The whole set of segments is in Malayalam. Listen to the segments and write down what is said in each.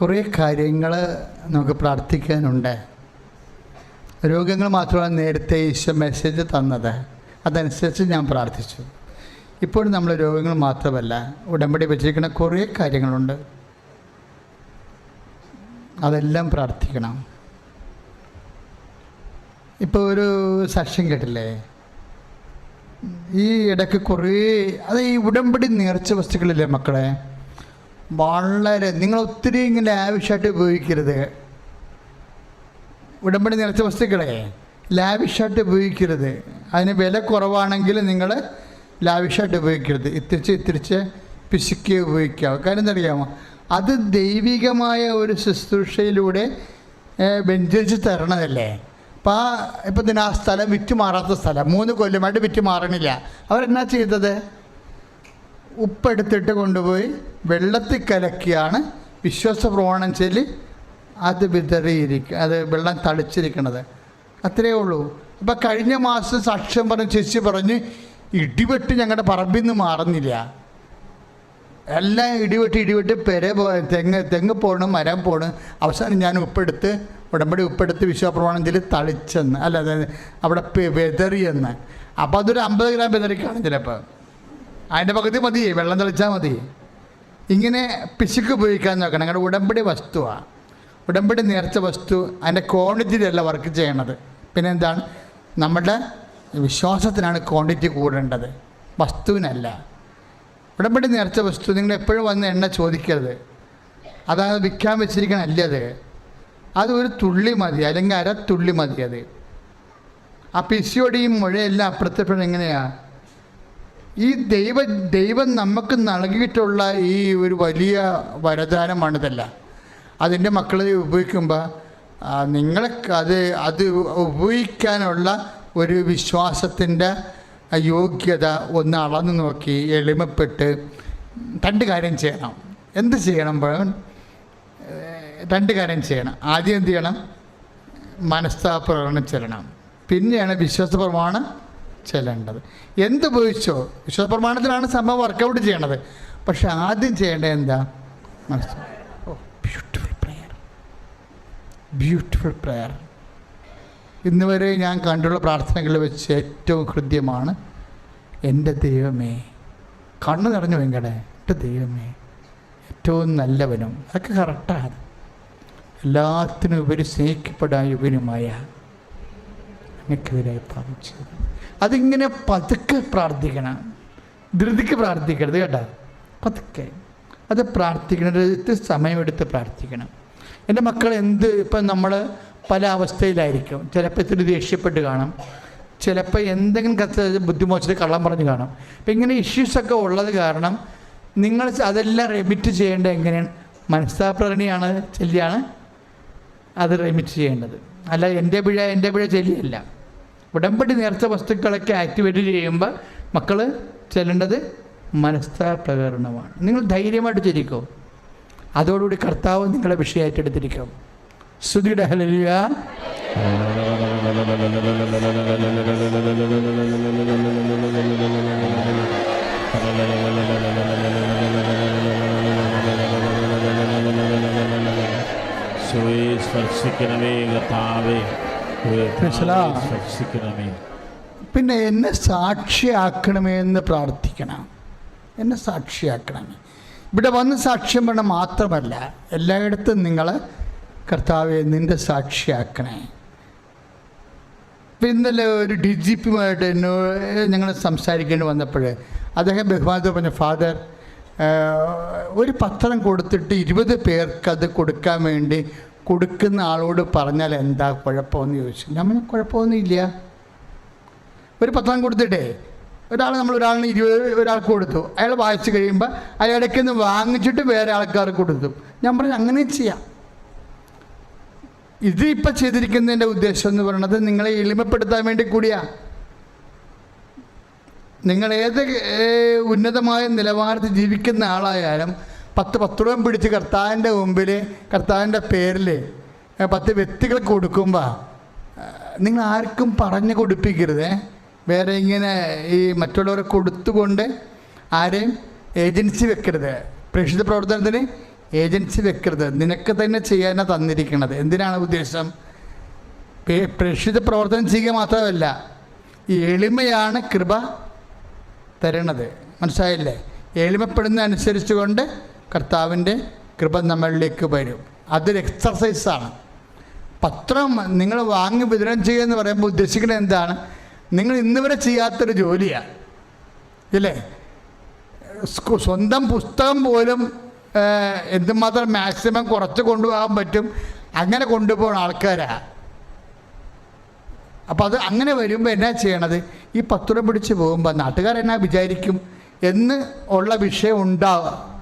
കുറേ കാര്യങ്ങൾ നമുക്ക് പ്രാർത്ഥിക്കാനുണ്ട്. രോഗങ്ങൾ മാത്രമാണ് നേരത്തെ ഈശോ മെസ്സേജ് തന്നത്. അതനുസരിച്ച് ഞാൻ പ്രാർത്ഥിച്ചു. ഇപ്പോൾ നമ്മൾ രോഗങ്ങൾ മാത്രമല്ല ഉടമ്പടി വെച്ചിരിക്കുന്ന കുറേ കാര്യങ്ങളുണ്ട്. അതെല്ലാം പ്രാർത്ഥിക്കണം. ഇപ്പോൾ ഒരു സാക്ഷ്യം കേട്ടില്ലേ? ഈ ഇടയ്ക്ക് കുറേ അത് ഈ ഉടമ്പടി നേർച്ച വസ്തുക്കളില്ലേ മക്കളെ? വളരെ നിങ്ങൾ ഒത്തിരി ഇങ്ങനെ ആവശ്യമായിട്ട് ഉപയോഗിക്കരുത്. ഉടമ്പടി നിറച്ച വസ്തുക്കളെ ലാവിഷായിട്ട് ഉപയോഗിക്കരുത്. അതിന് വില കുറവാണെങ്കിൽ നിങ്ങൾ ലാവിഷായിട്ട് ഉപയോഗിക്കരുത്. ഇത്തിരിച്ച് ഇത്തിരിച്ച് പിശുക്കി ഉപയോഗിക്കുക. കാര്യം എന്തറിയാമോ അത് ദൈവികമായ ഒരു ശുശ്രൂഷയിലൂടെ വ്യഞ്ചരിച്ച് തരണതല്ലേ? അപ്പം ആ ഇപ്പം തന്നെ ആ സ്ഥലം വിറ്റ് മാറാത്ത സ്ഥലം. മൂന്ന് കൊല്ലമായിട്ട് വിറ്റ് മാറണില്ല അവരെന്നാ ചെയ്തത്? ഉപ്പെടുത്തിട്ട് കൊണ്ടുപോയി വെള്ളത്തിൽ കലക്കിയാണ് വിശ്വാസ പ്രവണം ചൊല്ലി അത് വിതറിയിരിക്കുക അത് വെള്ളം തളിച്ചിരിക്കണത്. അത്രയേ ഉള്ളൂ. അപ്പം കഴിഞ്ഞ മാസം സാക്ഷ്യം പറഞ്ഞ് ചേച്ചി പറഞ്ഞ് ഇടിവെട്ട് ഞങ്ങളുടെ പറമ്പിൽ നിന്ന് മാറുന്നില്ല. എല്ലാം ഇടിവെട്ട് ഇടിവെട്ട് പെര പോ തെങ്ങ് തെങ്ങ് പോണ് മരം പോണ്. അവസാനം ഞാൻ ഉപ്പെടുത്ത് ഉടമ്പടി ഉപ്പെടുത്ത് വിശ്വപ്രമാണത്തിൽ തളിച്ചെന്ന്. അല്ല അവിടെ വിതറിയെന്ന്. അപ്പോൾ അതൊരു അമ്പത് ഗ്രാം വിതറിക്കാണ് കാണും ചിലപ്പോൾ അതിന്റെ പകുതി മതി വെള്ളം തെളിച്ചാൽ മതി. ഇങ്ങനെ പിശുക്ക് ഉപയോഗിക്കാൻ നോക്കണം. ഞങ്ങളുടെ ഉടമ്പടി വസ്തുവാണ് ഉടമ്പടി നേർച്ച വസ്തു അതിന്റെ ക്വാണ്ടിറ്റിയിലല്ല വർക്ക് ചെയ്യണത്. പിന്നെ എന്താണ് നമ്മുടെ വിശ്വാസത്തിനാണ് ക്വാണ്ടിറ്റി കൂടേണ്ടത്. വസ്തുവിനല്ല. ഉടമ്പടി നേർച്ച വസ്തു നിങ്ങൾ എപ്പോഴും വന്ന് എണ്ണ ചോദിക്കരുത്. അതാണ് വിൽക്കാൻ വെച്ചിരിക്കണ അല്ലത് അത്? ഒരു തുള്ളി മതി അല്ലെങ്കിൽ അര തുള്ളി മതി അത്. ആ പിസിയോടെയും മുഴയെല്ലാം അപ്പുറത്തെപ്പോഴും എങ്ങനെയാണ് ഈ ദൈവ ദൈവം നമുക്ക് നൽകിയിട്ടുള്ള ഈ ഒരു വലിയ വരദാനമാണിതല്ല അതിന്റെ മക്കളെ ഉപയോഗിക്കുമ്പോൾ നിങ്ങൾക്ക് അത് അത് ഉപയോഗിക്കാനുള്ള ഒരു വിശ്വാസത്തിന്റെ യോഗ്യത ഒന്ന് അളന്നു നോക്കി എളിമപ്പെട്ട് രണ്ട് കാര്യം ചെയ്യണം. എന്ത് ചെയ്യണം? രണ്ട് കാര്യം ചെയ്യണം. ആദ്യം എന്ത് ചെയ്യണം? മനസ്താപ്രകടനം ചെല്ലണം. പിന്നെയാണ് വിശ്വാസ പ്രമാണം ചെല്ലേണ്ടത്. എന്ത് ഉപയോഗിച്ചോ? വിശ്വാസ പ്രമാണത്തിലാണ് സംഭവം വർക്കൗട്ട് ചെയ്യണത്. പക്ഷെ ആദ്യം ചെയ്യേണ്ടത് എന്താ? മനസ്സ് oh beautiful prayer beautiful prayer ഇന്ന് വരെ ഞാൻ കണ്ടുള്ള പ്രാർത്ഥനകളിൽ വെച്ച് ഏറ്റവും ഹൃദ്യമാണ് എന്റെ ദൈവമേ കണ്ണു നിറഞ്ഞു വെങ്കടെ എന്റെ ദൈവമേ ഏറ്റവും നല്ലവനും. അതൊക്കെ കറക്റ്റാണ് എല്ലാത്തിനും ഉപരി സ്നേഹിക്കപ്പെടാൻ യുവനുമായ എനിക്കെതിരായി പ്രാപിച്ചു അതിങ്ങനെ പതുക്കെ പ്രാർത്ഥിക്കണം. ധൃതിക്ക് പ്രാർത്ഥിക്കരുത് കേട്ടോ. പതുക്കെ. അത് പ്രാർത്ഥിക്കണത് സമയമെടുത്ത് പ്രാർത്ഥിക്കണം. എന്റെ മക്കൾ എന്ത് ഇപ്പം നമ്മൾ പല അവസ്ഥയിലായിരിക്കും. ചിലപ്പോൾ ഇത്തിരി ദേഷ്യപ്പെട്ട് കാണും. ചിലപ്പോൾ എന്തെങ്കിലും കത്ത് ബുദ്ധിമുട്ടിച്ച് കള്ളം പറഞ്ഞ് കാണും. അപ്പം ഇങ്ങനെ ഇഷ്യൂസൊക്കെ ഉള്ളത് കാരണം നിങ്ങൾ അതെല്ലാം റെമിറ്റ് ചെയ്യേണ്ടത് എങ്ങനെയാണ്? മനസ്താപ്രകടനയാണ് ചെല്ലിയാണ് അത് റെമിറ്റ് ചെയ്യേണ്ടത്. അല്ല എന്റെ പിഴ എന്റെ പിഴ ചെല്ലിയല്ല. ഉടമ്പടി നേർച്ച വസ്തുക്കളൊക്കെ ആക്ടിവേറ്റ് ചെയ്യുമ്പോൾ മക്കൾ ചെല്ലേണ്ടത് മനസ്താപ്രകരണമാണ് നിങ്ങൾ ധൈര്യമായിട്ട് ചിരിക്കും. അതോടുകൂടി കർത്താവ് നിങ്ങളെ വിഷയമായിട്ട് എടുത്തിരിക്കും. ശ്രുതിയുടെ ഹലിയ സ്പർശിക്കണമേ കർത്താവേ. പിന്നെ എന്നെ സാക്ഷിയാക്കണമേ എന്ന് പ്രാർത്ഥിക്കണം. എന്നെ സാക്ഷിയാക്കണമേ. ഇവിടെ വന്ന് സാക്ഷ്യം വേണം മാത്രമല്ല എല്ലായിടത്തും നിങ്ങൾ കർത്താവെ നിന്റെ സാക്ഷിയാക്കണേ. ഇന്നലെ ഒരു ഡി ജി പിയുമായിട്ട് എന്നോട് ഞങ്ങൾ സംസാരിക്കേണ്ടി വന്നപ്പോൾ അദ്ദേഹം ബഹുമാനത്തോടെ പറഞ്ഞു ഫാദർ ഒരു പത്രം കൊടുത്തിട്ട് ഇരുപത് പേർക്ക് അത് കൊടുക്കാൻ വേണ്ടി കൊടുക്കുന്ന ആളോട് പറഞ്ഞാൽ എന്താ കുഴപ്പമെന്ന് ചോദിച്ചു. നമ്മൾ കുഴപ്പമൊന്നുമില്ല ഒരു പത്രം കൊടുത്തിട്ടേ. ഒരാൾ നമ്മൾ ഒരാളിന് ഇരുപത് ഒരാൾക്ക് കൊടുത്തു. അയാൾ വായിച്ചു കഴിയുമ്പോൾ അയാൾക്ക് നിന്ന് വാങ്ങിച്ചിട്ട് വേറെ ആൾക്കാർക്ക് കൊടുത്തു. ഞാൻ പറഞ്ഞു അങ്ങനെ ചെയ്യാം. ഇത് ഇപ്പം ചെയ്തിരിക്കുന്നതിന്റെ ഉദ്ദേശം എന്ന് പറയുന്നത് നിങ്ങളെ എളിമപ്പെടുത്താൻ വേണ്ടി കൂടിയാ. നിങ്ങൾ ഉന്നതമായ നിലവാരത്തിൽ ജീവിക്കുന്ന ആളായാലും പത്ത് പത്ത് രൂപ പിടിച്ച് കർത്താവിന്റെ മുമ്പിൽ കർത്താവിന്റെ പേരിൽ പത്ത് വ്യക്തികൾക്ക് കൊടുക്കുമ്പോൾ നിങ്ങൾ ആർക്കും പറഞ്ഞു കൊടുപ്പിക്കരുത്. വേറെ ഇങ്ങനെ ഈ മറ്റുള്ളവരെ കൊടുത്തുകൊണ്ട് ആരെയും ഏജൻസി വെക്കരുത്. പ്രേക്ഷിത പ്രവർത്തനത്തിന് ഏജൻസി വെക്കരുത്. നിനക്ക് തന്നെ ചെയ്യാനാണ് തന്നിരിക്കുന്നത് എന്തിനാണ് ഉദ്ദേശം? പ്രേക്ഷിത പ്രവർത്തനം ചെയ്യുക മാത്രമല്ല എളിമയാണ് കൃപ തരണത്. മനസ്സിലായില്ലേ? എളിമപ്പെടുന്ന അനുസരിച്ച് കൊണ്ട് കർത്താവിന്റെ കൃപ നമ്മളിലേക്ക് വരും. അതൊരു എക്സർസൈസാണ് പത്രം നിങ്ങൾ വാങ്ങി വിതരണം ചെയ്യുക എന്ന് പറയുമ്പോൾ ഉദ്ദേശിക്കുന്നത് എന്താണ്? നിങ്ങൾ ഇന്ന് വരെ ചെയ്യാത്തൊരു ജോലിയാണ് ഇല്ലേ? സ്വന്തം പുസ്തകം പോലും എന്തുമാത്രം മാക്സിമം കുറച്ച് കൊണ്ടുപോകാൻ പറ്റും അങ്ങനെ കൊണ്ടുപോകുന്ന ആൾക്കാരാണ് അപ്പോൾ അത് അങ്ങനെ വരുമ്പോൾ എന്നാ ചെയ്യണത്? ഈ പത്രം പിടിച്ച് പോകുമ്പോൾ നാട്ടുകാരെന്നാ വിചാരിക്കും? എന്ന് ഉള്ള വിഷയം ഉണ്ടാവുക.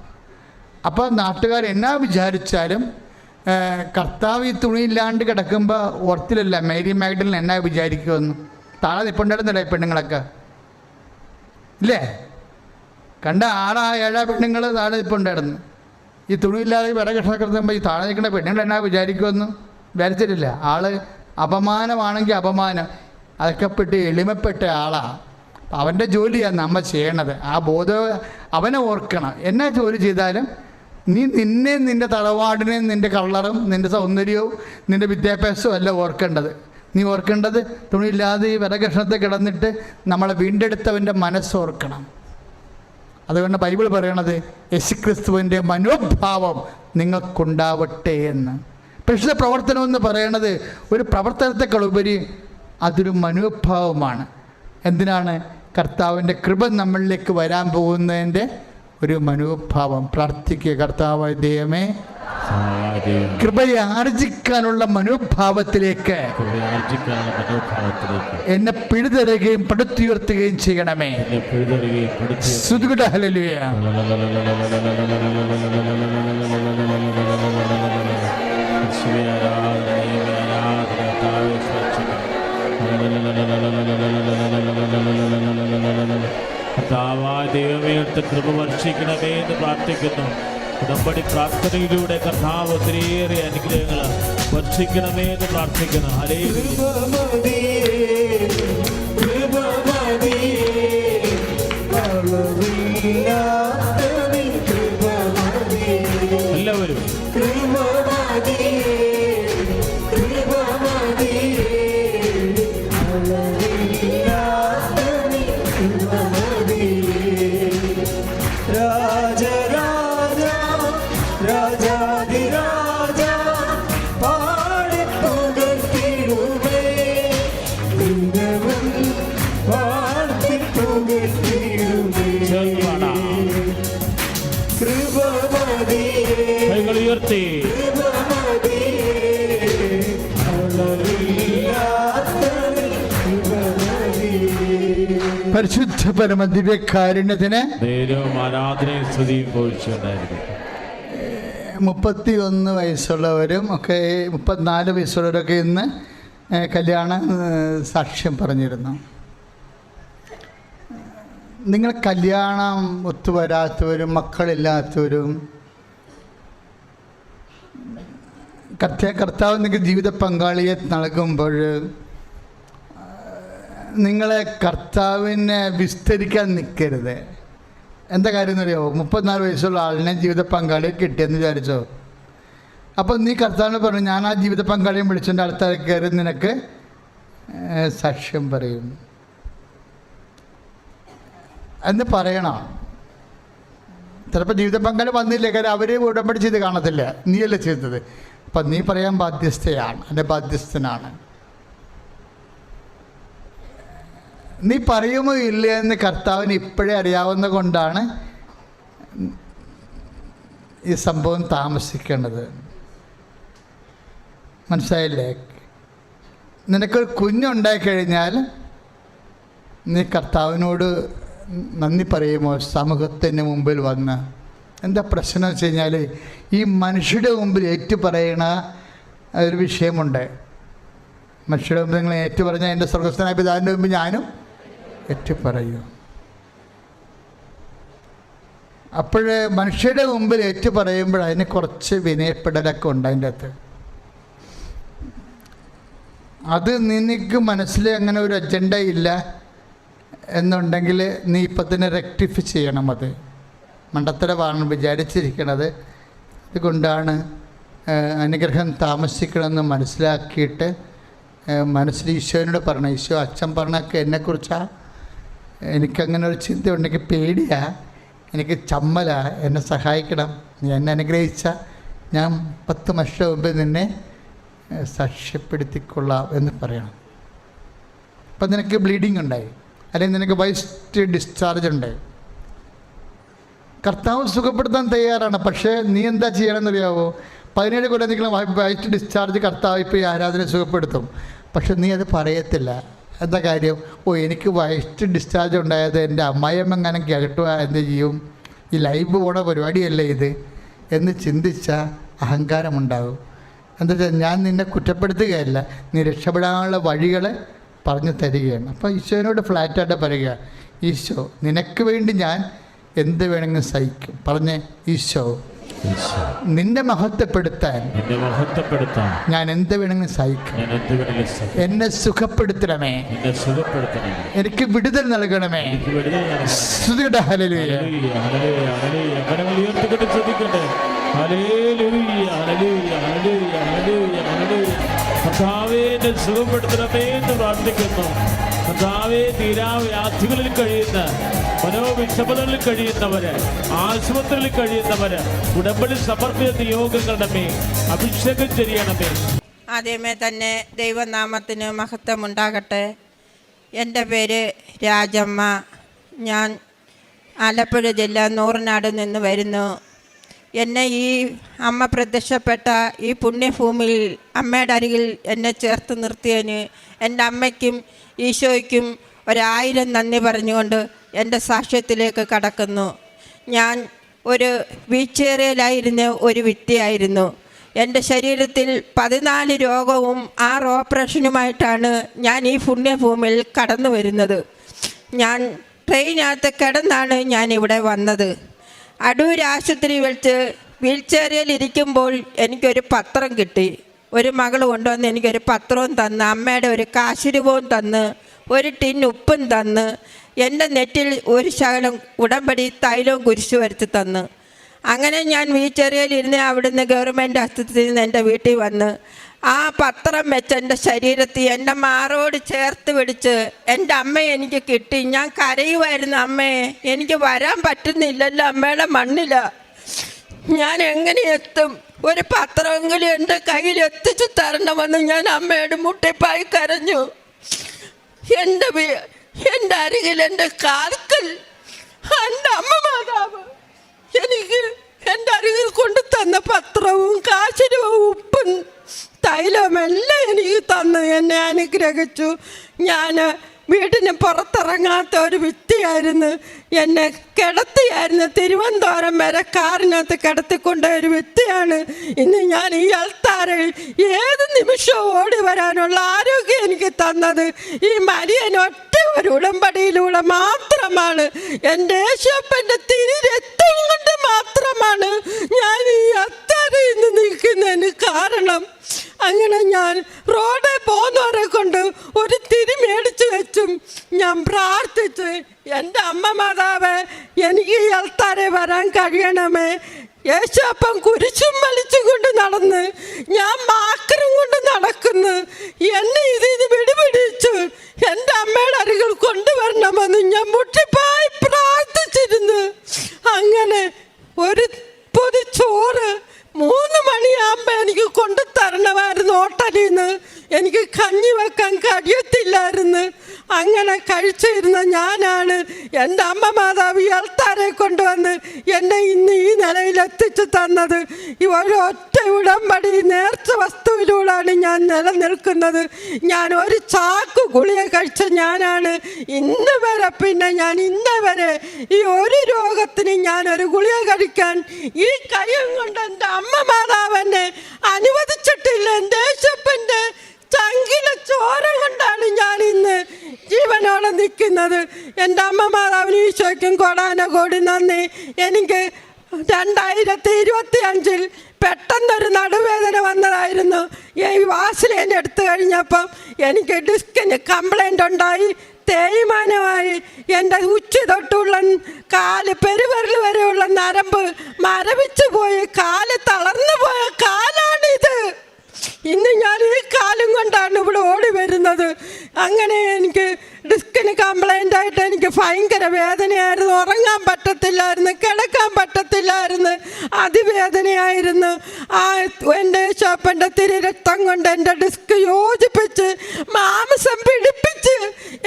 അപ്പോൾ നാട്ടുകാർ എന്നാ വിചാരിച്ചാലും കർത്താവ് ഈ തുണിയില്ലാണ്ട് കിടക്കുമ്പോൾ ഓർത്തിലല്ല മേരി മാഗ്ഡലിൻ എന്നാ വിചാരിക്കുമെന്ന്. താഴെ നിൽപ്പുണ്ടായിരുന്നില്ല ഈ പെണ്ണുങ്ങളൊക്കെ? ഇല്ലേ? കണ്ട ആറാ ഏഴാ പെണ്ണുങ്ങൾ താഴെ നിപ്പുണ്ടായിരുന്നു. ഈ തുണിയില്ലാതെ വിറകക്ഷണ കിടത്തുമ്പോൾ ഈ താഴെ നിൽക്കുന്ന പെണ്ണുങ്ങൾ എന്നാ വിചാരിക്കുമെന്ന് വിചാരിച്ചിട്ടില്ല. ആൾ അപമാനമാണെങ്കിൽ അപമാനം. അതൊക്കെ പെട്ട് എളിമപ്പെട്ട ആളാണ് അവന്റെ ജോലിയാണ് നമ്മൾ ചെയ്യണത്. ആ ബോധം അവനെ ഓർക്കണം. എന്നാ ജോലി ചെയ്താലും നീ നിന്നെ നിന്റെ തറവാടിനെ നിന്റെ കളറും നിന്റെ സൗന്ദര്യവും നിന്റെ വിദ്യാഭ്യാസവും അല്ല ഓർക്കേണ്ടത്. നീ ഓർക്കേണ്ടത് തുണിയില്ലാതെ ഈ വിറകക്ഷണത്തിൽ കിടന്നിട്ട് നമ്മളെ വീണ്ടെടുത്തവന്റെ മനസ്സോർക്കണം അതുകൊണ്ട് ബൈബിൾ പറയണത് യേശുക്രിസ്തുവിന്റെ മനോഭാവം നിങ്ങൾക്കുണ്ടാവട്ടെ എന്ന്. പക്ഷേ പ്രവർത്തനം എന്ന് പറയണത് ഒരു പ്രവർത്തനത്തെക്കാളുപരി അതൊരു മനോഭാവമാണ്. എന്തിനാണ് കർത്താവിന്റെ കൃപ നമ്മളിലേക്ക് വരാൻ പോകുന്നതിന്റെ ഒരു മനോഭാവം പ്രാർത്ഥിക്കുക കർത്താവായ ദൈവമേ, കൃപയെ ആർജിക്കാനുള്ള മനോഭാവത്തിലേക്ക് എന്നെ പിഴുതരുകയും പടുത്തുയർത്തുകയും ചെയ്യണമേ. സുതുകിട എടുത്ത് കൃപ വർഷിക്കണമേ എന്ന് പ്രാർത്ഥിക്കുന്നു. ഉടമ്പടി പ്രാർത്ഥനയിലൂടെ കർത്താവ് ഒത്തിരിയേറെ അനുഗ്രഹങ്ങൾ വർഷിക്കണമേ എന്ന് പ്രാർത്ഥിക്കുന്നു. ഹരേ പരിശുദ്ധ പരമ ദിവ്യകാരുണ്യത്തിന് മുപ്പത്തി ഒന്ന് വയസ്സുള്ളവരും ഒക്കെ മുപ്പത്തിനാല് വയസ്സുള്ളവരൊക്കെ ഇന്ന് കല്യാണ സാക്ഷ്യം പറഞ്ഞിരുന്നു. നിങ്ങൾ കല്യാണം ഒത്തുവരാത്തവരും മക്കളില്ലാത്തവരും കർത്ത കർത്താവ് നിങ്ങൾക്ക് ജീവിത പങ്കാളിയെ നൽകുമ്പോൾ നിങ്ങളെ കർത്താവിനെ വിസ്തരിക്കാൻ നിൽക്കരുത് എന്താ കാര്യം എന്നറിയോ? മുപ്പത്തിനാല് വയസ്സുള്ള ആളിനെ ജീവിത പങ്കാളി കിട്ടിയെന്ന് വിചാരിച്ചോ? അപ്പോൾ നീ കർത്താവിനെ പറഞ്ഞു ഞാൻ ആ ജീവിത പങ്കാളിയും വിളിച്ചതിന്റെ അടുത്ത കയറി നിനക്ക് സാക്ഷ്യം പറയും. എന്ന് പറയണം. ചിലപ്പോൾ ജീവിത പങ്കാളി വന്നില്ല കാര്യം അവർ ഉടമ്പടി ചെയ്ത് കാണത്തില്ല. നീയല്ലേ ചെയ്തത്? അപ്പം നീ പറയാൻ ബാധ്യസ്ഥയാണ് എന്റെ ബാധ്യസ്ഥനാണ്. നീ പറയുമോ ഇല്ല എന്ന് കർത്താവിന് ഇപ്പോഴേ അറിയാവുന്ന കൊണ്ടാണ് ഈ സംഭവം താമസിക്കേണ്ടത്? മനസ്സിലായില്ലേ? നിനക്കൊരു കുഞ്ഞുണ്ടായി കഴിഞ്ഞാൽ നീ കർത്താവിനോട് നന്ദി പറയുമോ? സമൂഹത്തിന് മുമ്പിൽ വന്ന്. എന്താ പ്രശ്നം വെച്ച് കഴിഞ്ഞാൽ ഈ മനുഷ്യരുടെ മുമ്പിൽ ഏറ്റു പറയണ ഒരു വിഷയമുണ്ട്. മനുഷ്യരുടെ മുമ്പിൽ നിങ്ങൾ ഏറ്റു പറഞ്ഞാൽ എന്റെ സ്വർഗസ്ഥനായ പിതാവിന്റെ മുമ്പിൽ ഞാനും ഏറ്റു പറയൂ അപ്പോൾ മനുഷ്യരുടെ മുമ്പിൽ ഏറ്റു പറയുമ്പോൾ അതിന് കുറച്ച് വിനയപ്പെടലൊക്കെ ഉണ്ട് അതിന്റെ അകത്ത്. അത് നിനക്ക് മനസ്സിൽ അങ്ങനെ ഒരു അജണ്ട ഇല്ല എന്നുണ്ടെങ്കിൽ നീ ഇപ്പം തന്നെ റെക്ടിഫൈ ചെയ്യണം അത്. മണ്ടത്തരമാണ് വിചാരിച്ചിരിക്കണത്. അതുകൊണ്ടാണ് അനുഗ്രഹം താമസിക്കണമെന്ന് മനസ്സിലാക്കിയിട്ട് മനസ്സിൽ ഈശോനോട് പറഞ്ഞു ഈശോ അച്ഛൻ പറഞ്ഞൊക്കെ എന്നെക്കുറിച്ചാണ് എനിക്കങ്ങനെ ഒരു ചിന്ത ഉണ്ടെങ്കിൽ പേടിയാ. എനിക്ക് ചമ്മല. എന്നെ സഹായിക്കണം. നീ എന്നെ അനുഗ്രഹിച്ച ഞാൻ പത്ത് വർഷം മുമ്പ് നിന്നെ സാക്ഷ്യപ്പെടുത്തിക്കൊള്ളാം എന്ന് പറയണം. അപ്പം നിനക്ക് ബ്ലീഡിങ് ഉണ്ടായി. അല്ലെങ്കിൽ നിനക്ക് വൈസ്റ്റ് ഡിസ്ചാർജ് ഉണ്ടായി കർത്താവ് സുഖപ്പെടുത്താൻ തയ്യാറാണ്. പക്ഷേ നീ എന്താ ചെയ്യണമെന്നറിയാവോ? പതിനേഴ് കൊല്ലം നിൽക്കുന്ന വൈറ്റ് ഡിസ്ചാർജ് കർത്താവ് ഇപ്പോൾ ആരാധന സുഖപ്പെടുത്തും. പക്ഷെ നീ അത് പറയത്തില്ല. എന്താ കാര്യം? ഓ എനിക്ക് വൈറ്റ് ഡിസ്ചാർജ് ഉണ്ടായത് എന്റെ അമ്മായിയമ്മ എങ്ങനെ കേട്ടുക എന്ത് ചെയ്യും? ഈ ലൈവ് പോണ പരിപാടിയല്ലേ ഇത്? എന്ന് ചിന്തിച്ച അഹങ്കാരമുണ്ടാകും. എന്താ വെച്ചാൽ ഞാൻ നിന്നെ കുറ്റപ്പെടുത്തുകയല്ല നീ രക്ഷപ്പെടാനുള്ള വഴികളെ പറഞ്ഞു തരികയാണ്. അപ്പോൾ ഈശോനോട് ഫ്ലാറ്റായിട്ട് പറയുക ഈശോ നിനക്ക് വേണ്ടി ഞാൻ എന്ത് വേണമെങ്കിലും സഹിക്കും. പറഞ്ഞേ ഈശോ, നിന്നെ മഹത്വപ്പെടുത്താൻ നിന്നെ മഹത്വപ്പെടുത്താൻ ഞാൻ എന്ത് വേണമെങ്കിലും സഹിക്കും ഞാൻ എന്ത് വേണമെങ്കിലും സഹിക്കും. എന്നെ സുഖപ്പെടുത്തണമേ എന്നെ സുഖപ്പെടുത്തണമേ എനിക്ക് വിടുതൽ നൽകണമേ. സ്തുതിയുടെ ഹല്ലേലൂയ ഹല്ലേലൂയ, ഹല്ലേലൂയ. കരങ്ങൾ ഉയർത്തിക്കൊണ്ട് hallelujah, hallelujah, hallelujah, hallelujah, hallelujah. കർത്താവേ എന്നെ സുഖപ്പെടുത്തണമേ എന്ന് പ്രാർത്ഥിക്കുന്നു. കർത്താവെ തീരാവ്യാധികളിൽ കഴിയുന്ന മനോവിഷമതകളിൽ കഴിയുന്നവര് ആശുപത്രിയിൽ കഴിയുന്നവര് ഉടമ്പടി സമർപ്പിത നിയോഗങ്ങളുടെ മേൽ അഭിഷേകം ചെയ്യണമേ. ആദ്യമേ തന്നെ ദൈവനാമത്തിന് മഹത്വമുണ്ടാകട്ടെ. എന്റെ പേര് രാജമ്മ. ഞാൻ ആലപ്പുഴ ജില്ല നൂറിനാട് നിന്ന് വരുന്നു. എന്നെ ഈ അമ്മ പ്രത്യക്ഷപ്പെട്ട ഈ പുണ്യഭൂമിയിൽ അമ്മയുടെ അരികിൽ എന്നെ ചേർത്ത് നിർത്തിയതിന് എന്റെ അമ്മയ്ക്കും ഈശോയ്ക്കും ഒരായിരം നന്ദി പറഞ്ഞുകൊണ്ട് എന്റെ സാക്ഷ്യത്തിലേക്ക് കടക്കുന്നു. ഞാൻ ഒരു വീൽചെയറിലായിരുന്ന ഒരു വ്യക്തിയായിരുന്നു. എന്റെ ശരീരത്തിൽ പതിനാല് രോഗവും ആറ് ഓപ്പറേഷനുമായിട്ടാണ് ഞാൻ ഈ പുണ്യഭൂമിയിൽ കടന്നു വരുന്നത് ഞാൻ ട്രെയിനകത്ത് കിടന്നാണ് ഞാൻ ഇവിടെ വന്നത്. അടൂർ ആശുപത്രി വെച്ച് വീൽചെയറിൽ ഇരിക്കുമ്പോൾ എനിക്കൊരു പത്രം കിട്ടി. ഒരു മകൾ കൊണ്ടുവന്ന് എനിക്കൊരു പത്രവും തന്ന് അമ്മയുടെ ഒരു കാശുരൂപവും തന്ന് ഒരു ടിൻ ഉപ്പും തന്ന് എന്റെ നെറ്റിൽ ഒരു ശകലം ഉടമ്പടി തൈലവും കുരിശു വരുത്തി തന്ന്. അങ്ങനെ ഞാൻ വീച്ചെറിയലിരുന്ന് അവിടുന്ന് ഗവൺമെന്റ് ആശുപത്രിയിൽ നിന്ന് എന്റെ വീട്ടിൽ വന്ന് ആ പത്രം വെച്ച് എന്റെ ശരീരത്തിൽ എന്റെ മാറോട് ചേർത്ത് പിടിച്ച് എന്റെ അമ്മ എനിക്ക് കിട്ടി. ഞാൻ കരയുമായിരുന്നു അമ്മയെ എനിക്ക് വരാൻ പറ്റുന്നില്ലല്ലോ അമ്മയുടെ മണ്ണില. ഞാൻ എങ്ങനെ എത്തും? ഒരു പത്രമെങ്കിലും എന്റെ കയ്യിൽ എത്തിച്ചു തരണമെന്ന് ഞാൻ അമ്മയുടെ മുട്ടിപ്പായി കരഞ്ഞു. എന്റെ എന്റെ അരികിൽ എന്റെ കാൽക്കൽ എന്റെ അമ്മ മാതാവ് എനിക്ക് എന്റെ അരികിൽ കൊണ്ടു തന്ന പത്രവും കാശിരവും ഉപ്പും തൈലവും എല്ലാം എനിക്ക് തന്നു എന്നെ അനുഗ്രഹിച്ചു. ഞാൻ വീടിന് പുറത്തിറങ്ങാത്ത ഒരു വ്യക്തിയായിരുന്നു. എന്നെ കിടത്തിയായിരുന്നു. തിരുവനന്തപുരം വരെ കാറിനകത്ത് കിടത്തിക്കൊണ്ട ഒരു വ്യക്തിയാണ്. ഇന്ന് ഞാൻ ഈ അൾത്താരയിൽ ഏത് നിമിഷവും ഓടി വരാനുള്ള ആരോഗ്യം എനിക്ക് തന്നത് ഈ മരിയൻ ഒറ്റ ഒരു ഉടമ്പടിയിലൂടെ മാത്രമാണ്. എന്റെ യേശപ്പന്റെ തിരി രക്തം കൊണ്ട് മാത്രമാണ് ഞാൻ ഈ അത്താരയിൽ നിന്ന് നിൽക്കുന്നതിന് കാരണം. അങ്ങനെ ഞാൻ റോഡിൽ പോകുന്നവരെ കൊണ്ട് ഒരു തിരി മേടിച്ചു വെച്ചും ഞാൻ പ്രാർത്ഥിച്ച് എന്റെ അമ്മ മാതാവ് എനിക്ക് ഈ അൾത്താരെ വരാൻ കഴിയണമേ. യേശപ്പം കുരിശും വലിച്ചും കൊണ്ട് നടന്ന് ഞാൻ മാക്കറും കൊണ്ട് നടക്കുന്നു. എന്നെ ഇതിൽ നിന്ന് വിടിപിടിച്ചു എന്റെ അമ്മയുടെ അരികൾ കൊണ്ടുവരണമെന്ന് ഞാൻ മുട്ടിപ്പായി പ്രാർത്ഥിച്ചിരുന്നു. അങ്ങനെ ഒരു പൊതി ചോറ് മൂന്ന് മണിയാകുമ്പോൾ എനിക്ക് കൊണ്ടു തരണമായിരുന്നു ഹോട്ടലിൽ നിന്ന്. എനിക്ക് കഞ്ഞി വെക്കാൻ കഴിയത്തില്ലായിരുന്നു. അങ്ങനെ കഴിച്ചിരുന്ന ഞാനാണ് എന്റെ അമ്മ മാതാവ് ഈ അൾത്താരെ കൊണ്ടുവന്ന് എന്നെ ഇന്ന് ഈ നിലയിൽ എത്തിച്ചു തന്നത്. ഈ ഒറ്റ ഉടമ്പടി നേർച്ച വസ്തുവിലൂടെയാണ് ഞാൻ നിലനിൽക്കുന്നത്. ഞാൻ ഒരു ചാക്ക് ഗുളിക കഴിച്ച ഞാനാണ്. ഇന്ന് വരെ പിന്നെ ഞാൻ ഇന്ന് വരെ ഈ ഒരു രോഗത്തിന് ഞാൻ ഒരു ഗുളിക കഴിക്കാൻ ഈ കയ്യും കൊണ്ട് എന്റെ അമ്മ മാതാവ് എന്നെ അനുവദിച്ചിട്ടില്ല എന്റെ യേശപ്പന്റെ ചങ്കിലെ ചോര കൊണ്ടാണ് ഞാൻ ഇന്ന് ജീവനോടെ നിൽക്കുന്നത്. എന്റെ അമ്മ മാതാവിന് കൊടാന കോടി നന്ദി. എനിക്ക് രണ്ടായിരത്തി ഇരുപത്തി അഞ്ചിൽ പെട്ടെന്നൊരു നടുവേദന വന്നതായിരുന്നു. ഈ വാസിലേന്റെ എടുത്തു കഴിഞ്ഞപ്പം എനിക്ക് ഡിസ്കിന് കംപ്ലൈന്റ് ഉണ്ടായി. തേയ്മാനമായി. എന്റെ ഉച്ച തൊട്ടുള്ള കാൽ പെരുവരൽ വരെയുള്ള നരമ്പ് മരവിച്ചു പോയി കാൽ തളർന്നു പോയ കാലാണിത്. ഇന്ന് ഞാൻ ഈ കാലം കൊണ്ടാണ് ഇവിടെ ഓടി വരുന്നത്. അങ്ങനെ എനിക്ക് ഡിസ്കിന് കംപ്ലൈന്റ് ആയിട്ട് എനിക്ക് ഭയങ്കര വേദനയായിരുന്നു. ഉറങ്ങാൻ പറ്റത്തില്ലായിരുന്നു കിടക്കാൻ പറ്റത്തില്ലായിരുന്നു. അതിവേദനയായിരുന്നു. ആ എന്റെ ഷോപ്പന്റെ തിരി രക്തം കൊണ്ട് എന്റെ ഡിസ്ക് യോജിപ്പിച്ച് മാംസം പിടിപ്പിച്ച്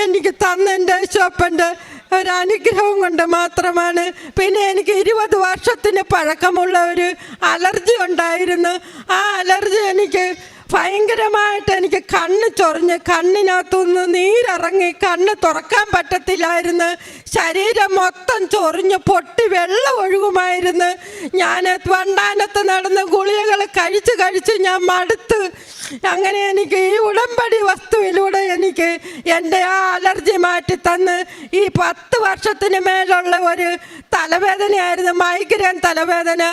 എനിക്ക് തന്ന എന്റെ ഷോപ്പന്റെ ഒരു അനുഗ്രഹം കൊണ്ട് മാത്രമാണ്. പിന്നെ എനിക്ക് ഇരുപത് വർഷത്തിന് പഴക്കമുള്ള ഒരു അലർജി ഉണ്ടായിരുന്നു. ആ അലർജി എനിക്ക് ഭയങ്കരമായിട്ട് എനിക്ക് കണ്ണ് ചൊറിഞ്ഞ് കണ്ണിനകത്തുനിന്ന് നീരിറങ്ങി കണ്ണ് തുറക്കാൻ പറ്റത്തില്ലായിരുന്നു. ശരീരം മൊത്തം ചൊറിഞ്ഞ് പൊട്ടി വെള്ളം ഒഴുകുമായിരുന്നു. ഞാൻ വണ്ടാനത്ത് നടന്ന് ഗുളികകൾ കഴിച്ച് കഴിച്ച് ഞാൻ മടുത്ത്. അങ്ങനെ എനിക്ക് ഈ ഉടമ്പടി വസ്തുവിലൂടെ എനിക്ക് എന്റെ ആ അലർജി മാറ്റി തന്ന് ഈ പത്ത് വർഷത്തിന് മേലുള്ള ഒരു തലവേദനയായിരുന്നു മൈഗ്രൈൻ തലവേദന.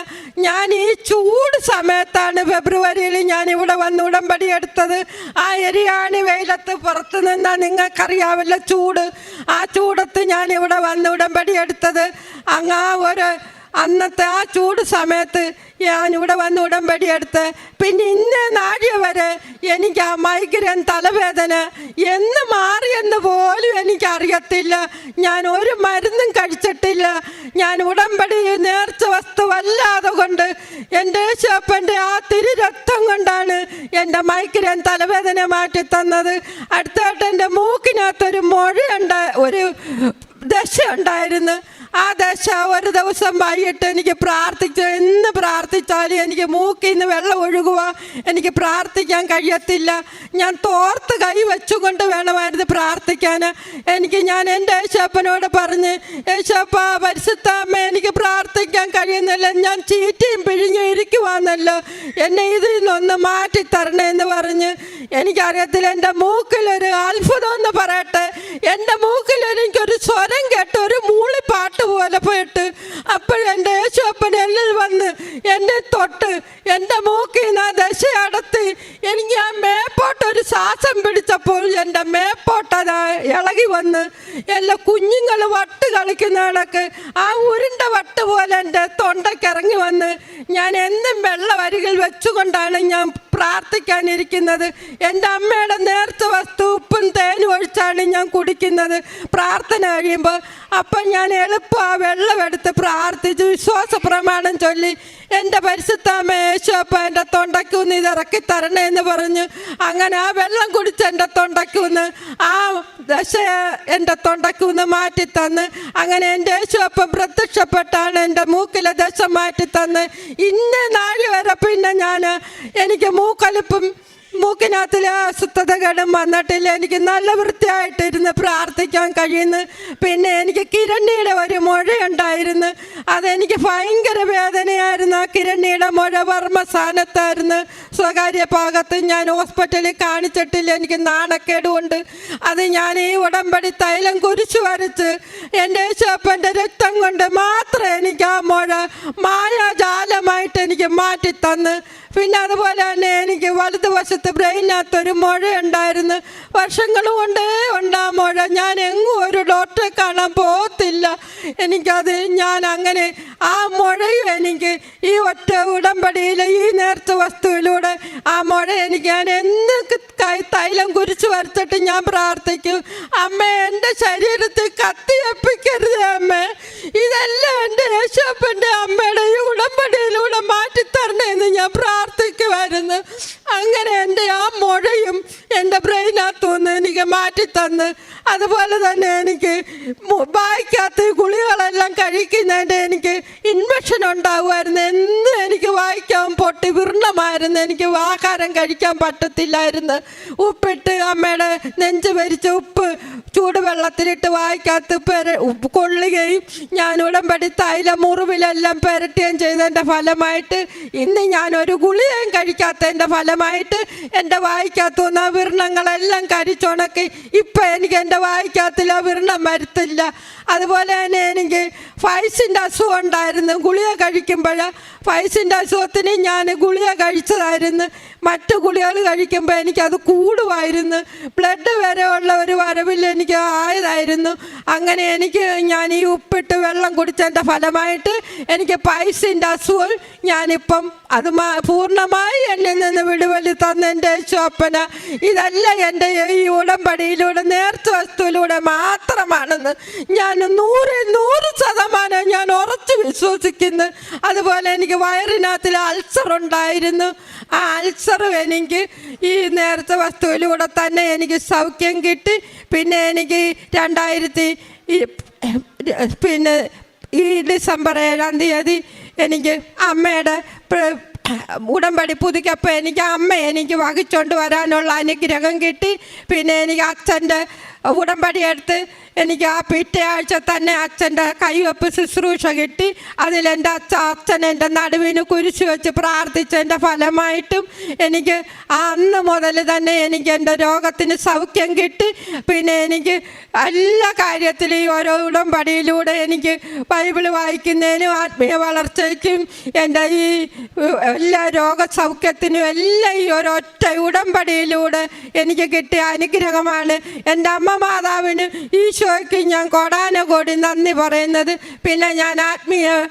ഞാൻ ഈ ചൂട് സമയത്താണ് ഫെബ്രുവരിയിൽ ഞാൻ ഇവിടെ വന്ന് ഉടമ്പടി എടുത്തത്. ആ എരിയാണി വെയിലത്ത് പുറത്ത് നിന്നാൽ നിങ്ങൾക്കറിയാവില്ല ചൂട്. ആ ചൂടത്ത് ഞാൻ ഇവിടെ വന്ന് ഉടമ്പടി എടുത്തത്. അങ്ങ് ആ ഒരു അന്നത്തെ ആ ചൂട് സമയത്ത് ഞാൻ ഇവിടെ വന്ന് ഉടമ്പടി എടുത്ത്. പിന്നെ ഇന്ന നാഴിക വരെ എനിക്ക് ആ മൈഗ്രൻ തലവേദന എന്ന് മാറിയെന്ന് പോലും എനിക്കറിയത്തില്ല. ഞാൻ ഒരു മരുന്നും കഴിച്ചിട്ടില്ല. ഞാൻ ഉടമ്പടി നേർച്ച വസ്തുവല്ലാതെ കൊണ്ട് എന്റെ യേശപ്പന്റെ ആ തിരു രക്തം കൊണ്ടാണ് എന്റെ മൈഗ്രൈൻ തലവേദന മാറ്റി തന്നത് അടുത്തായിട്ട് എന്റെ മൂക്കിനകത്തൊരു മുഴയുണ്ട ഒരു ദശ ഉണ്ടായിരുന്നു. ആ ദശ ഒരു ദിവസം വൈകിട്ട് എനിക്ക് പ്രാർത്ഥിച്ച് എന്ന് പ്രാർത്ഥിച്ചാലും എനിക്ക് മൂക്കിൽ നിന്ന് വെള്ളം ഒഴുകുക എനിക്ക് പ്രാർത്ഥിക്കാൻ കഴിയത്തില്ല. ഞാൻ തോർത്ത് കൈ വെച്ചുകൊണ്ട് വേണമായിരുന്നു പ്രാർത്ഥിക്കാൻ എനിക്ക് ഞാൻ എന്റെ യേശപ്പനോട് പറഞ്ഞ് യേശപ്പ പരിശുദ്ധ അമ്മ എനിക്ക് പ്രാർത്ഥിക്കാൻ കഴിയുന്നില്ല. ഞാൻ ചീറ്റയും പിഴിഞ്ഞും ഇരിക്കുവാന്നല്ലോ. എന്നെ ഇതിൽ നിന്നൊന്ന് മാറ്റി തരണേ എന്ന് പറഞ്ഞ് എനിക്കറിയത്തില്ല എന്റെ മൂക്കിലൊരു അത്ഭുതം എന്ന് പറയട്ടെ. എന്റെ മൂക്കിൽ എനിക്കൊരു സ്വരം കേട്ട് ഒരു മൂളിപ്പാട്ട് പോലെ പോയിട്ട് അപ്പോഴെന്റെ യേശുപ്പൻ എന്നിൽ വന്ന് എന്നെ തൊട്ട് എന്റെ മൂക്കിൽ നിന്ന് ആ ദശ അടത്തി എനിക്ക് ആ മേപ്പോട്ടൊരു ശ്വാസം പിടിച്ചപ്പോൾ എന്റെ മേപ്പോട്ടത് ഇളകി വന്ന് എല്ലാ കുഞ്ഞുങ്ങൾ വട്ട് കളിക്കുന്ന കണക്ക് ആ ഉരുണ്ട വട്ട് പോലെ എന്റെ തൊണ്ടയ്ക്ക് ഇറങ്ങി വന്ന് ഞാൻ എന്നും വെള്ളവരികിൽ വെച്ചുകൊണ്ടാണ് ഞാൻ പ്രാർത്ഥിക്കാനിരിക്കുന്നത്. എന്റെ അമ്മയുടെ നേർച്ച വസ്തു ഉപ്പും തേനും ഒഴിച്ചാണ് ഞാൻ കുടിക്കുന്നത്. പ്രാർത്ഥന കഴിയുമ്പോൾ അപ്പം ഞാൻ എളുപ്പം ആ വെള്ളമെടുത്ത് പ്രാർത്ഥിച്ച് വിശ്വാസ പ്രമാണം ചൊല്ലി എന്റെ പരിശുദ്ധാമ്മ യേശോപ്പ എന്റെ തൊണ്ടയ്ക്കുന്ന് ഇത് ഇറക്കി തരണേ എന്ന് പറഞ്ഞു അങ്ങനെ ആ വെള്ളം കുടിച്ച് എന്റെ തൊണ്ടയ്ക്കുന്ന് ആ ദശ എന്റെ തൊണ്ടയ്ക്കുന്ന് മാറ്റി തന്ന് അങ്ങനെ എന്റെ യേശോപ്പം പ്രത്യക്ഷപ്പെട്ടാണ് എന്റെ മൂക്കിലെ ദശ മാറ്റി തന്ന് ഇന്ന നാഴി വരെ പിന്നെ ഞാൻ എനിക്ക് മൂക്കൊലിപ്പും മൂക്കിനകത്തിലെ അസ്വസ്ഥതകളും വന്നിട്ടില്ല. എനിക്ക് നല്ല വൃത്തിയായിട്ടിരുന്ന് പ്രാർത്ഥിക്കാൻ കഴിയുന്നു. പിന്നെ എനിക്ക് കിരണിയുടെ ഒരു മുഴയുണ്ടായിരുന്നു. അതെനിക്ക് ഭയങ്കര വേദനയായിരുന്നു. ആ കിരണിയുടെ മുഴ വർമ്മസ്ഥാനത്തായിരുന്നു സ്വകാര്യ ഭാഗത്ത് ഞാൻ ഹോസ്പിറ്റലിൽ കാണിച്ചിട്ടില്ല. എനിക്ക് നാണക്കേട് കൊണ്ട് അത് ഞാൻ ഈ ഉടമ്പടി തൈലം കുരിച്ചു വരച്ച് എന്റെ ചേപ്പന്റെ രക്തം കൊണ്ട് മാത്രം എനിക്ക് ആ മുഴ മായാജാലമായിട്ട് എനിക്ക് മാറ്റി തന്ന് പിന്നെ അതുപോലെ തന്നെ എനിക്ക് വലതുവശത്ത് ബ്രെയിനകത്തൊരു മുഴയുണ്ടായിരുന്നു. വർഷങ്ങൾ കൊണ്ടേ ഉണ്ട് മുഴ. ഞാൻ എങ്ങും ഒരു ഡോക്ടറെ കാണാൻ പോകത്തില്ല. എനിക്കത് ഞാൻ അങ്ങനെ ആ മുഴയും എനിക്ക് ഈ ഒറ്റ ഉടമ്പടിയിൽ ഈ നേർത്ത വസ്തുവിലൂടെ ആ മുഴ എനിക്ക് ഞാൻ എന്ന് കൈ തൈലം കുരിച്ചു വരച്ചിട്ട് ഞാൻ പ്രാർത്ഥിക്കും അമ്മ എന്റെ ശരീരത്തിൽ കത്തിയപ്പിക്കരുത് അമ്മ. ഇതെല്ലാം എന്റെ യേശപ്പന്റെ അമ്മയുടെ ഈ ഉടമ്പടിയിലൂടെ മാറ്റിത്തരണേന്ന് ഞാൻ പ്രാർത്ഥിക്കുമായിരുന്നു അങ്ങനെ എന്റെ ആ മുഴയും എന്റെ ബ്രെയിനകത്തുനിന്ന് എനിക്ക് മാറ്റിത്തന്ന്. അതുപോലെ തന്നെ എനിക്ക് വായിക്കാത്ത ഗുളികളെല്ലാം കഴിക്കുന്നതിന്റെ എനിക്ക് ഇൻഫെക്ഷൻ ഉണ്ടാകുമായിരുന്നു എന്നും എനിക്ക് വായിക്കാൻ പൊട്ടി വിർണമായിരുന്നു. എനിക്ക് ആഹാരം കഴിക്കാൻ പറ്റത്തില്ലായിരുന്നു. ഉപ്പിട്ട് അമ്മയുടെ നെഞ്ച് ഭരിച്ച ഉപ്പ് ചൂടുവെള്ളത്തിലിട്ട് വായിക്കാത്ത പെര ഉപ്പ് കൊള്ളുകയും ഞാൻ ഉടമ്പടി തൈല മുറിവിലെല്ലാം പെരട്ടുകയും ചെയ്തതിന്റെ ഫലമായിട്ട് ഇന്ന് ഞാൻ ഒരു ഗുളികയും കഴിക്കാത്തതിന്റെ ഫലമായിട്ട് എന്റെ വായിക്കാത്തുന്ന വിർണങ്ങളെല്ലാം കരിച്ചുണക്കി ഇപ്പം എനിക്ക് എന്റെ വായിക്കാത്തില്ല വിർണം വരുത്തില്ല. അതുപോലെ തന്നെ എനിക്ക് ഫൈസിന്റെ അസുഖം ഉണ്ടായിരുന്നു. ഗുളിക കഴിക്കുമ്പോൾ ഫൈസിന്റെ അസുഖത്തിന് ഞാൻ ഗുളിക കഴിച്ചതായിരുന്നു. മറ്റു ഗുളികകൾ കഴിക്കുമ്പോൾ എനിക്കത് കൂടുമായിരുന്നു. ബ്ലഡ് വരെ ഉള്ള ഒരു വരവിൽ എനിക്ക് ആയതായിരുന്നു. അങ്ങനെ എനിക്ക് ഞാൻ ഈ ഉപ്പിട്ട് വെള്ളം കുടിച്ചതിന്റെ ഫലമായിട്ട് എനിക്ക് പൈസിന്റെ അസുഖം ഞാനിപ്പം അത് പൂർണമായി എന്നിൽ നിന്ന് വിടുവലി തന്ന എന്റെ ശോപ്പന ഇതെല്ലാം എന്റെ ഈ ഉടമ്പടിയിലൂടെ നേർത്ത വസ്തുവിലൂടെ മാത്രമാണെന്ന് ഞാൻ നൂറ് നൂറ് ശതമാനം ഞാൻ ഉറച്ചു വിശ്വസിക്കുന്നു. അതുപോലെ എനിക്ക് വയറിനകത്തിൽ അൾസർ ഉണ്ടായിരുന്നു. ആ അൾസർ എനിക്ക് ഈ നേരത്തെ വസ്തുവിലൂടെ തന്നെ എനിക്ക് സൗഖ്യം കിട്ടി. പിന്നെ എനിക്ക് രണ്ടായിരത്തി പിന്നെ ഈ ഡിസംബർ ഏഴാം തീയതി എനിക്ക് അമ്മയുടെ ഉടമ്പടി പുതുക്കിയപ്പോൾ എനിക്ക് അമ്മ എനിക്ക് വഹിച്ചുകൊണ്ട് വരാനുള്ള അനുഗ്രഹം കിട്ടി. പിന്നെ എനിക്ക് അച്ഛന്റെ ഉടമ്പടി എടുത്ത് എനിക്ക് ആ പിറ്റേ ആഴ്ച തന്നെ അച്ഛന്റെ കൈവപ്പ് ശുശ്രൂഷ കിട്ടി. അതിലെന്റെ അച്ഛ അച്ഛൻ എന്റെ നടുവിന് കുരിശ് വെച്ച് പ്രാർത്ഥിച്ചതിന്റെ ഫലമായിട്ടും എനിക്ക് അന്ന് മുതൽ തന്നെ എനിക്ക് എന്റെ രോഗത്തിന് സൗഖ്യം കിട്ടി. പിന്നെ എനിക്ക് എല്ലാ കാര്യത്തിലും ഈ ഓരോ ഉടമ്പടിയിലൂടെ എനിക്ക് ബൈബിൾ വായിക്കുന്നതിനും ആത്മീയ വളർച്ചയ്ക്കും എന്റെ ഈ എല്ലാ രോഗസൗഖ്യത്തിനും എല്ലാം ഈ ഒരൊറ്റ ഉടമ്പടിയിലൂടെ എനിക്ക് കിട്ടിയ അനുഗ്രഹമാണ്. എന്റെ അമ്മ മാതാവിന് ഈശോയ്ക്ക് ഞാൻ കൊടാനുകൂടി നന്ദി പറയുന്നത്. പിന്നെ ഞാൻ ആത്മീയ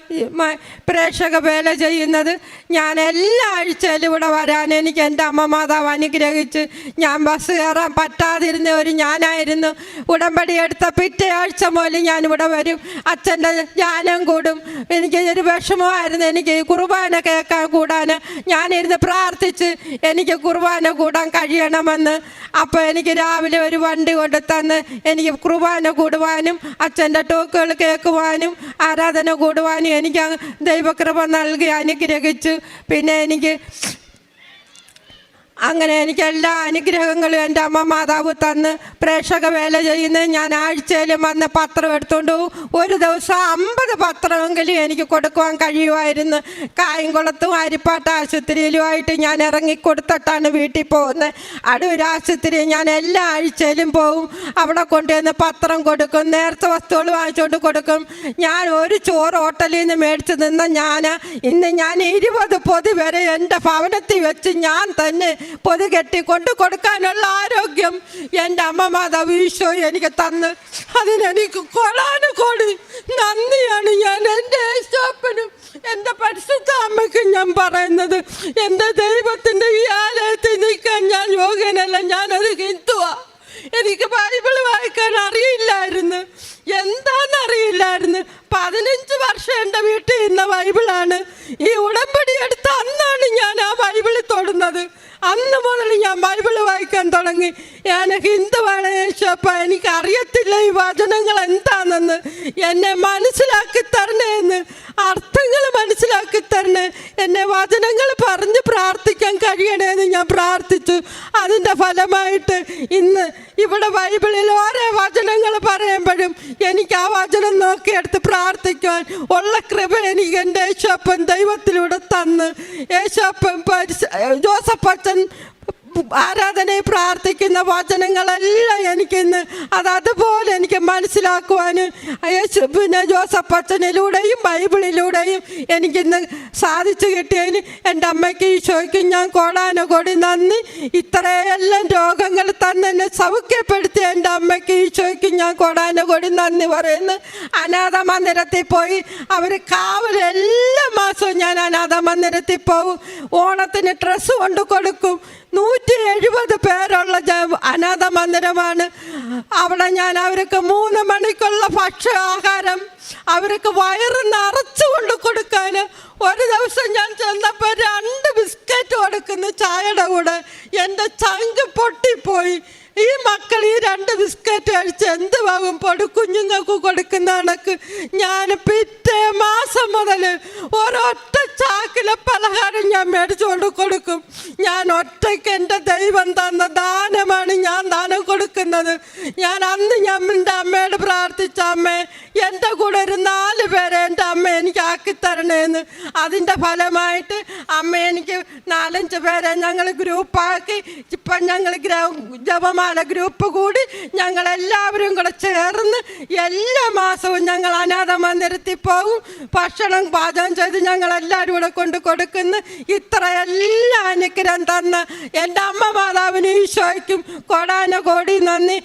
പ്രേക്ഷക വേല ചെയ്യുന്നത്. ഞാൻ എല്ലാ ആഴ്ചയിലും ഇവിടെ വരാൻ എനിക്ക് എന്റെ അമ്മ മാതാവ് അനുഗ്രഹിച്ച് ഞാൻ ബസ് കയറാൻ പറ്റാതിരുന്ന ഒരു ഞാനായിരുന്നു. ഉടമ്പടി എടുത്ത പിറ്റേ ആഴ്ച മുതൽ ഞാനിവിടെ വരും. അച്ഛന്റെ ജ്ഞാനം കൂടും. എനിക്ക് ഒരു വിഷമമായിരുന്നു. എനിക്ക് കുർബാന കേൾക്കാൻ കൂടാൻ. ഞാനിരുന്ന് പ്രാർത്ഥിച്ച് എനിക്ക് കുർബാന കൂടാൻ കഴിയണമെന്ന്. അപ്പോൾ എനിക്ക് രാവിലെ ഒരു വണ്ടി കൊണ്ട് തന്ന് എനിക്ക് കുർബാന കൂടുവാനും അച്ഛന്റെ ടോക്കുകൾ കേൾക്കുവാനും ആരാധന കൂടുവാനും എനിക്ക് ദൈവകൃപ നൽകി അനുഗ്രഹിച്ചു. പിന്നെ എനിക്ക് അങ്ങനെ എനിക്ക് എല്ലാ അനുഗ്രഹങ്ങളും എന്റെ അമ്മ മാതാവ് തന്ന് പ്രേക്ഷക വേല ചെയ്യുന്ന ഞാൻ ആഴ്ചയിലും വന്ന് പത്രം എടുത്തുകൊണ്ട് ഒരു ദിവസം അമ്പത് പത്രമെങ്കിലും എനിക്ക് കൊടുക്കുവാൻ കഴിയുമായിരുന്നു. കായംകുളത്തും അരിപ്പാട്ട് ആശുപത്രിയിലുമായിട്ട് ഞാൻ ഇറങ്ങി കൊടുത്തിട്ടാണ് വീട്ടിൽ പോകുന്നത്. അടൂർ ആശുപത്രി ഞാൻ എല്ലാ ആഴ്ചയിലും പോവും. അവിടെ കൊണ്ടുവന്ന് പത്രം കൊടുക്കും നേരത്തെ വസ്തുക്കൾ വാങ്ങിച്ചുകൊണ്ട് കൊടുക്കും. ഞാൻ ഒരു ചോറ് ഹോട്ടലിൽ നിന്ന് മേടിച്ച് നിന്ന ഞാൻ ഇന്ന് ഞാൻ ഇരുപത് പൊതി വരെ എന്റെ ഭവനത്തിൽ വെച്ച് ഞാൻ തന്നെ പൊതി കെട്ടി കൊണ്ട് കൊടുക്കാനുള്ള ആരോഗ്യം എന്റെ അമ്മ മാതാവ് ഈശോ എനിക്ക് തന്ന്. അതിനെനിക്ക് കൊളാനുകോടി നന്ദിയാണ് ഞാൻ എന്റെ യേശോപ്പനും എന്റെ പരിശുദ്ധ അമ്മയ്ക്കും ഞാൻ പറയുന്നത് എന്റെ ദൈവത്തിന്റെ ഈ ആലയത്തിൽ നിൽക്കാൻ ഞാൻ യോഗ്യനല്ല. ഞാനത് ഹിന്ദുവാ. എനിക്ക് ബൈബിൾ വായിക്കാൻ അറിയില്ലായിരുന്നു. എന്താണെന്നറിയില്ലായിരുന്നു പതിനഞ്ച് വർഷം എന്റെ വീട്ടിൽ ഇന്ന ബൈബിളാണ്. ഈ ഉടമ്പടി എടുത്ത് അന്നാണ് ഞാൻ ആ ബൈബിളിൽ തൊടുന്നത്. അന്ന് മുതൽ ഞാൻ ബൈബിൾ വായിക്കാൻ തുടങ്ങി. ഞാൻ ഹിന്ദുവാണ് യേശോപ്പ എനിക്ക് അറിയത്തില്ല ഈ വചനങ്ങൾ എന്താണെന്ന്. എന്നെ മനസ്സിലാക്കി തരണേ എന്ന്. അർത്ഥങ്ങൾ മനസ്സിലാക്കി തരണേ. എന്നെ വചനങ്ങൾ പറഞ്ഞ് പ്രാർത്ഥിക്കാൻ കഴിയണേ എന്ന് ഞാൻ പ്രാർത്ഥിച്ചു. അതിന്റെ ഫലമായിട്ട് ഇന്ന് ഇവിടെ ബൈബിളിൽ ഓരോ വചനങ്ങൾ പറയുമ്പോഴും എനിക്ക് ആ വചനം നോക്കിയെടുത്ത് പ്രാർത്ഥിക്കുവാൻ ഉള്ള കൃപ എനിക്ക് എന്റെ യേശോപ്പൻ ദൈവത്തിലൂടെ തന്ന്. യേശോപ്പൻ പരിശ ജോസഫ് അച്ഛൻ ആരാധനയെ പ്രാർത്ഥിക്കുന്ന വചനങ്ങളെല്ലാം എനിക്കിന്ന് അത് അതുപോലെ എനിക്ക് മനസ്സിലാക്കുവാനും പിന്നെ ജോസഫ് അച്ഛനിലൂടെയും ബൈബിളിലൂടെയും എനിക്കിന്ന് സാധിച്ചു കിട്ടിയതിന് എന്റെ അമ്മയ്ക്ക് ഈശോയ്ക്ക് ഞാൻ കോടാനുകോടി നന്ദി. ഇത്രയെല്ലാം രോഗങ്ങൾ തന്നെ എന്നെ സൗഖ്യപ്പെടുത്തിയ എന്റെ അമ്മയ്ക്ക് ഈശോയ്ക്ക് ഞാൻ കോടാനുകോടി നന്ദി പറയുന്നു. അനാഥ മന്ദിരത്തിൽ പോയി അവർ കാവൽ എല്ലാ മാസവും ഞാൻ അനാഥ മന്ദിരത്തിൽ പോകും ഓണത്തിന് ഡ്രസ്സ് കൊണ്ട് കൊടുക്കും. നൂറ്റി എഴുപത് പേരുള്ള അനാഥ മന്ദിരമാണ്. അവിടെ ഞാൻ അവർക്ക് മൂന്ന് മണിക്കുള്ള ഭക്ഷ്യ ആഹാരം അവർക്ക് വയറ് നിറച്ചു കൊണ്ട് കൊടുക്കാൻ ഒരു ദിവസം ഞാൻ ചെന്നപ്പോൾ രണ്ട് ബിസ്ക്കറ്റ് കൊടുക്കുന്ന ചായയുടെ കൂടെ. എന്റെ ചങ്ക് പൊട്ടിപ്പോയി. ഈ മക്കൾ ഈ രണ്ട് ബിസ്ക്കറ്റ് കഴിച്ച് എന്ത് വാങ്ങും? പൊടി കുഞ്ഞുങ്ങൾക്ക് കൊടുക്കുന്ന കണക്ക്. ഞാൻ പിറ്റേ മാസം മുതൽ ഒരൊറ്റ ചാക്കിലെ പലഹാരം ഞാൻ മേടിച്ചുകൊണ്ട് കൊടുക്കും. ഞാൻ ഒറ്റയ്ക്ക് എന്റെ ദൈവം തന്ന ദാനമാണ് ഞാൻ ദാനം കൊടുക്കുന്നത്. ഞാൻ അന്ന് ഞാൻ എന്റെ അമ്മയോട് പ്രാർത്ഥിച്ച അമ്മേ എന്റെ കൂടെ ഒരു നാല് പേരെ എന്റെ അമ്മ എനിക്ക് ആക്കി അതിന്റെ ഫലമായിട്ട് അമ്മ എനിക്ക് നാലഞ്ച് പേരെ ഞങ്ങൾ ഗ്രൂപ്പാക്കി. ഇപ്പം ഞങ്ങൾ ജപമാല ഗ്രൂപ്പ് കൂടി ഞങ്ങളെല്ലാവരും കൂടെ ചേർന്ന് എല്ലാ മാസവും ഞങ്ങൾ അനാഥ മന്ദിരത്തിൽ പോകും ഭക്ഷണം പാചകം ചെയ്ത് ഞങ്ങളെല്ലാവരും കൂടെ കൊണ്ട് കൊടുക്കുന്നു. ഇത്ര എല്ലാ അനുഗ്രഹം തന്ന എന്റെ അമ്മ മാതാവിന് ഈശോയ്ക്കും. കൊടാന കോടി നന്ദി.